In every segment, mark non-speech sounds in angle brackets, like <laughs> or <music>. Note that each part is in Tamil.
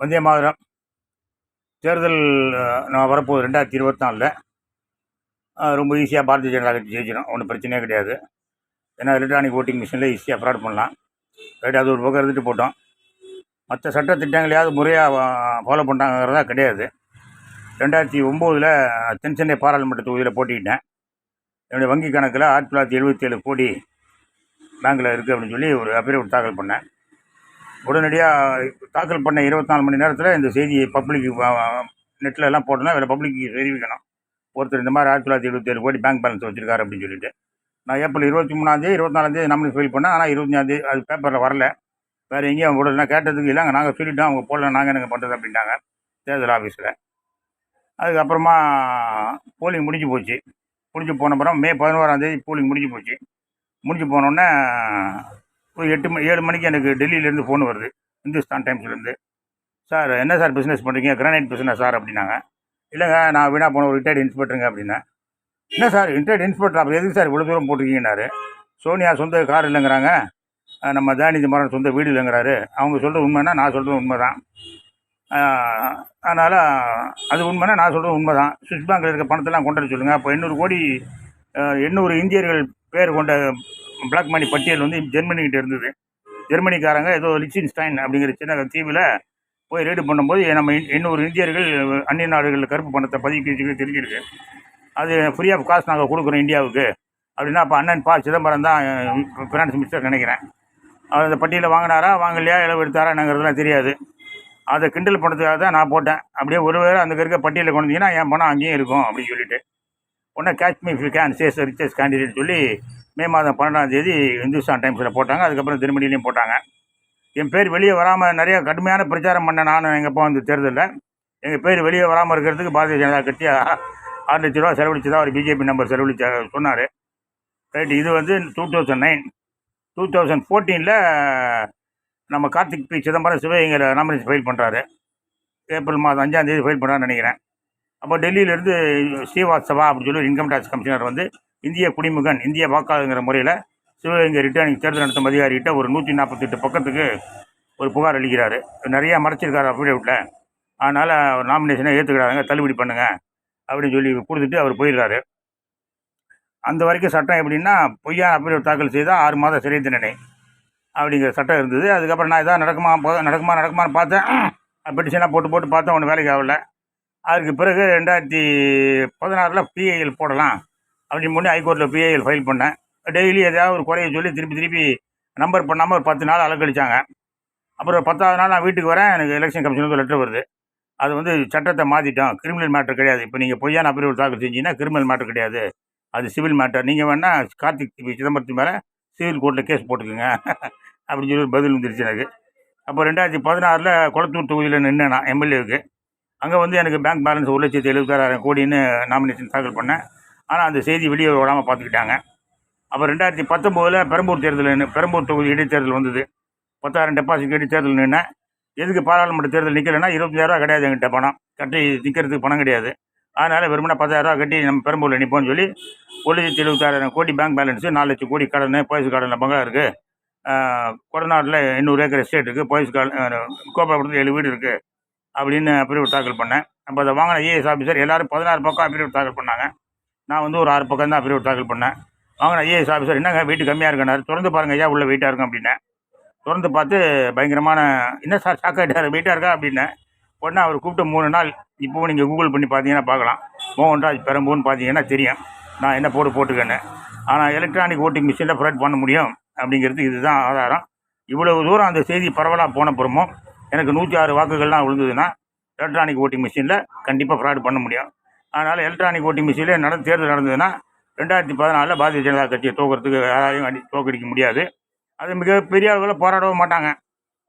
வந்தே மாதிரம். தேர்தல் நான் வரப்போகுது ரெண்டாயிரத்தி இருபத்தி நாலில். ரொம்ப ஈஸியாக பாரதிய ஜனதா கட்சி ஜெயிச்சிடும் ஒன்றும் பிரச்சனையே கிடையாது. ஏன்னா எலக்ட்ரானிக் ஓட்டிங் மிஷினில் ஈஸியாக ஃப்ராட் பண்ணலாம். ரைட் அது ஒரு பக்கம் இருந்துட்டு போட்டோம். மற்ற சட்ட திட்டங்களையாவது முறையாக ஃபாலோ பண்ணுறாங்கிறதா கிடையாது. ரெண்டாயிரத்தி ஒம்போதில் தென்சென்னை பாராளுமன்ற தொகுதியில் போட்டிக்கிட்டேன் என்னுடைய வங்கி கணக்கில் ஆயிரத்தி தொள்ளாயிரத்தி எழுபத்தி ஏழு கோடி பேங்க்கில் இருக்குது அப்படின்னு சொல்லி ஒரு அஃபிடவிட் தாக்கல் பண்ணேன். உடனடியாக தாக்கல் பண்ண இருபத்தி நாலு மணி நேரத்தில் இந்த செய்தியை பப்ளிக் நெட்டில் எல்லாம் போட்டோன்னா வேறு பப்ளிக் தெரிவிக்கணும். ஒருத்தர் இந்த மாதிரி ஆயிரத்தி தொள்ளாயிரத்தி எழுபத்தேழு கோடி பேங்க் பேலன்ஸ் வச்சிருக்காரு அப்படின்னு சொல்லிட்டு. நான் ஏப்ரல் இருபத்தி மூணாந்தேதி இருபத்தி நாலாந்தேதி நம்மளுக்கு ஃபைல் பண்ணேன். ஆனால் இருபத்தஞ்சாந்தேதி அது பேப்பரில் வரல. வேறு எங்கேயும் அவங்க போடல கேட்டதுக்கு இல்லைங்க நாங்கள் சொல்லிட்டோம் அவங்க போடல நாங்கள் எனக்கு பண்ணுறது அப்படின்ட்டாங்க தேர்தல் ஆஃபீஸில் அதுக்கப்புறமா போலிங் முடிஞ்சு போச்சு. முடிஞ்சு போன அப்புறம் மே பதினோராந்தேதி போலிங் முடிஞ்சு போச்சு. முடிஞ்சு போனோடனே ஒரு எட்டு மணி ஏழு மணிக்கு எனக்கு டெல்லியிலேருந்து ஃபோன் வருது. இந்துஸ்தான் டைம்ஸ்லேருந்து சார் என்ன சார் பிஸ்னஸ் பண்ணுறீங்க கிரானைட் பிஸ்னஸ் சார் அப்படின்னாங்க. இல்லைங்க நான் வீணாக போன ஒரு ரிட்டையர்ட் இன்ஸ்பெக்டருங்க அப்படின்னா. என்ன சார் ரிட்டையர்ட் இன்ஸ்பெக்டர் அப்புறம் எதுக்கு சார் இவ்வளோ தூரம் போட்டிருக்கீங்கன்னாரு? சோனியா சொந்த கார் இல்லைங்கிறாங்க. நம்ம தானிதி மரம் சொந்த வீடு இல்லைங்கிறாரு. அவங்க சொல்கிறது உண்மைன்னா நான் சொல்கிறது உண்மை தான் அதனால் அது உண்மைன்னா நான் சொல்கிறது உண்மை தான் சுவிஸ் பேங்கில் இருக்க பணத்தெல்லாம் கொண்டு வர சொல்லுங்கள் அப்போ எண்ணூறு கோடி எண்ணூறு இந்தியர்கள் பேர் கொண்ட பிளாக் மணி பட்டியல் வந்து ஜெர்மனிகிட்ட இருந்தது. ஜெர்மனிக்காரங்க ஏதோ லிச்சின்ஸ்டைன் அப்படிங்கிற சின்ன தீவில் போய் ரெய்டு பண்ணும்போது நம்ம இன்னொரு எண்ணூறு இந்தியர்கள் அந்நிய நாடுகளில் கருப்பு பணத்தை பதிவு தெரிஞ்சிருக்கு. அது ஃப்ரீ ஆஃப் காஸ்ட் நாங்கள் கொடுக்குறோம் இந்தியாவுக்கு. அப்படின்னா அப்போ அண்ணன் பா சிதம்பரம் தான் ஃபினான்ஸ் மினிஸ்டர் நினைக்கிறேன். அவர் அந்த பட்டியலை வாங்கினாரா வாங்கலையா இளவு எடுத்தாராங்கிறதுலாம் தெரியாது. அதை கிண்டல் பண்ணுறதுக்காக தான் நான் போட்டேன். அப்படியே ஒரு வேறு அந்த இருக்க பட்டியலில் கொண்டு வந்தீங்கன்னா என் பணம் அங்கேயும் இருக்கும் அப்படின்னு சொல்லிட்டு. உடனே catch me few can chase riches candidate சொல்லி மே மாதம் பன்னெண்டாம் தேதி இந்துஸ்தான் டைம்ஸில் போட்டாங்க. அதுக்கப்புறம் திருமணிலையும் போட்டாங்க. என் பேர் வெளியே வராமல் நிறைய கடுமையான பிரச்சாரம் பண்ணேன் நான் எங்கள் அப்பா வந்து தேர்தலில். எங்கள் பேர் வெளியே வராமல் இருக்கிறதுக்கு பாரதிய ஜனதா கட்சி ஆறு லட்ச ரூபா செலவழிச்சதா ஒரு பிஜேபி நம்பர் செலவழிச்ச சொன்னார். ரைட் இது வந்து two thousand nine two thousand ஃபோர்டீனில் நம்ம கார்த்திக் பி. சிதம்பரம் சிவகங்கையில் நாமினேஷன் ஃபைல் பண்ணுறாரு ஏப்ரல் மாதம் அஞ்சாம் தேதி ஃபைல் பண்ணுறான்னு நினைக்கிறேன். அப்போ டெல்லியிலேருந்து ஸ்ரீவாஸ்தவா அப்படின்னு சொல்லி இன்கம் டேக்ஸ் கமிஷனர் வந்து இந்திய குடிமகன் இந்திய வாக்காளருங்கிற முறையில் சிவகங்கை ரிட்டர்னிங் தேர்தல் நடத்தும் அதிகாரிகிட்ட ஒரு நூற்றி நாற்பத்தெட்டு பக்கத்துக்கு ஒரு புகார் அளிக்கிறார். நிறையா மறைச்சிருக்காரு அஃபிடேவிட்டில் அதனால் அவர் நாமினேஷனை ஏற்றுக்கிறாங்க தள்ளுபடி பண்ணுங்கள் அப்படின்னு சொல்லி கொடுத்துட்டு அவர் போயிடுறாரு. அந்த வரைக்கும் சட்டம் எப்படின்னா பொய்யா அஃபிடேவிட் தாக்கல் செய்தால் ஆறு மாதம் சிறை தண்டனை அப்படிங்கிற சட்டம் இருந்தது. அதுக்கப்புறம் நான் இதான் நடக்குமா போ- நடக்குமா நடக்குமான்னு பார்த்தேன். <clears throat> பெட்டிஷனாக போட்டு போட்டு பார்த்தேன் ஒன்றும் வேலைக்கு ஆகல. அதுக்கு பிறகு ரெண்டாயிரத்தி பதினாறில் பிஐஎல் போடலாம். அப்படின்னு முன்னே ஹைகோர்ட்டில் பிஐஎல் ஃபைல் பண்ணேன். டெய்லி எதாவது ஒரு குறைய சொல்லி திருப்பி திருப்பி நம்பர் பண்ணாமல் ஒரு பத்து நாள் அலக்கழிச்சாங்க. அப்புறம் பத்தாவது நாள் நான் வீட்டுக்கு வரேன் எனக்கு எலெக்ஷன் கமிஷனுக்கு லெட்டர் வருது. அது வந்து சட்டத்தை மாற்றிட்டோம் கிரிமினல் மேட்டர் கிடையாது. இப்போ நீங்கள் பொய்யான அப்ரூவல் தாக்கல் செஞ்சீங்கன்னா கிரிமினல் மேட்டர் கிடையாது. அது சிவில் மேட்டர் நீங்கள் வேணால் கார்த்திக் சிதம்பரத்து மேலே சிவில் கோர்ட்டில் கேஸ் போட்டுக்கோங்க. <laughs> அப்படின்னு சொல்லி ஒரு பதில் வந்துருச்சு எனக்கு. அப்போ ரெண்டாயிரத்தி பதினாறில் குளத்தூர் தொகுதியில் நின்னேன் நான் எம்எல்ஏவுக்கு அங்கே வந்து எனக்கு பேங்க் பேலன்ஸ் ஒரு லட்சத்தி எழுபத்தாறாயிரம் கோடின்னு நாமினேஷன் தாக்கல் பண்ணேன். ஆனால் அந்த செய்தி வெளியே விடாமல் பார்த்துக்கிட்டாங்க. அப்போ ரெண்டாயிரத்தி பத்தொம்போதில் பெரம்பூர் தேர்தல் நின்று பெரம்பூர் தொகுதி இடைத்தேர்தல் வந்தது. பத்தாயிரம் டெபாசிட் இடைத்தேர்தல் நின்னேன். எதுக்கு பாராளுமன்ற தேர்தல் நிற்கலைன்னா இருபத்தஞ்சாயிரரூவா கிடையாது எங்கிட்ட பணம். கட்டி நிற்கிறதுக்கு பணம் கிடையாது. அதனால் வெறுமனா பத்தாயிரரூவா கட்டி நம்ம பெரம்பூரில் நிற்போம்னு சொல்லி ஒரு லட்சத்தி எழுபத்தாயிரம் கோடி பேங்க் பேலன்ஸு நாலு லட்சம் கோடி கடன் போயஸ் கார்டனில் பங்களா இருக்குது கொடநாட்டில் எண்ணூறு ஏக்கர் எஸ்டேட் இருக்குது போயஸ் கார்டன் கோபாலபுரத்தில் ஏழு வீடு இருக்குது அப்படின்னு அப்ரூவ் தாக்கல் பண்ணேன். அப்போ அதை வாங்கின ஐஏஎஸ் ஆஃபீஸர் எல்லாரும் பதினாறு பக்கம் அப்ரூவ் தாக்கல் பண்ணாங்க. நான் வந்து ஒரு ஆறு பக்கம் தான் அப்ரிவ் தாக்கல் பண்ணேன். வாங்கின ஐஏஎஸ் ஆஃபீஸர் என்னங்க வெயிட் கம்மியாக இருக்குன்னாரு திறந்து பாருங்க ஐயா உள்ள வெயிட்டாக இருக்கும் அப்படின்னேன் திறந்து பார்த்து பயங்கரமான என்ன சார் ஷாக் ஆகிட்டார் வெயிட்டாக இருக்கா அப்படின்னேன் உடனே அவர் கூப்பிட்டு மூணு நாள் இப்போவும் நீங்கள் கூகுள் பண்ணி பார்த்தீங்கன்னா பார்க்கலாம். மோகன்ராஜ் பெரம்பூன்னு பார்த்தீங்கன்னா தெரியும். நான் என்ன போட்டு போட்டுக்கேன்னு. ஆனால் எலக்ட்ரானிக் ஓட்டிங் மிஷினில் ஃப்ராட் பண்ண முடியும் அப்படிங்கிறதுக்கு இதுதான் ஆதாரம். இவ்வளவு தூரம் அந்த செய்தி பரவலாக போன பிறமும் எனக்கு நூற்றி ஆறு வாக்குகள்லாம் விழுந்ததுன்னா எலக்ட்ரானிக் ஓட்டிங் மிஷினில் கண்டிப்பாக ஃப்ராட் பண்ண முடியும். அதனால் எலக்ட்ரானிக் ஓட்டிங் மிஷினில் நடந்து தேர்தல் நடந்ததுன்னா ரெண்டாயிரத்தி பதினாலில் பாரதிய ஜனதா கட்சியை தோக்கிறதுக்கு யாராலையும் அடி தோக்கடிக்க முடியாது. அது மிகப்பெரிய அளவில் போராடவும் மாட்டாங்க.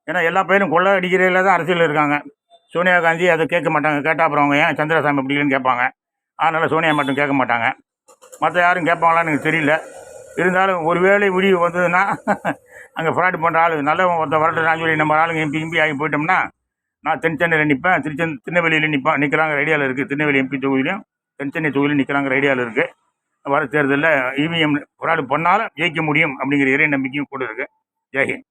ஏன்னா எல்லா பேரும் கொள்ள அடிக்கிறதுல தான் அரசியல் இருக்காங்க. சோனியா காந்தி அதை கேட்க மாட்டாங்க. கேட்டால் அப்புறம் அவங்க ஏன் சந்திரசாமி பிடிக்கலன்னு கேட்பாங்க. அதனால் சோனியா மட்டும் கேட்க மாட்டாங்க. மற்ற யாரும் கேட்பாங்களான்னு எனக்கு தெரியல. இருந்தாலும் ஒருவேளை முடிவு வந்ததுன்னா <laughs> அங்கே ஃப்ராட் பண்ணுற ஆள் நல்ல ஒருத்தன் வரட்டு சொல்லி நம்ம ஆளுங்க எம்பி எம்பி ஆகி போயிட்டோம்னா நான் தென்சென்னையில் நிற்பேன் திருச்சென் திருநெல்வேலியில் நிற்பேன் நிற்கிறாங்க ஐடியாவில் இருக்குது திருநெல்வேலி எம்பி தொகுதியிலையும் தென்சென்னை தொகுதியிலும் நிற்கிறாங்க ஐடியாவில் இருக்குது வர தேர்தலில் இவிஎம் ஃப்ராடு பண்ணாலும் ஜெயிக்க முடியும் அப்படிங்கிற இறை நம்பிக்கையும் கூட இருக்குது ஜெய்ஹிந்த்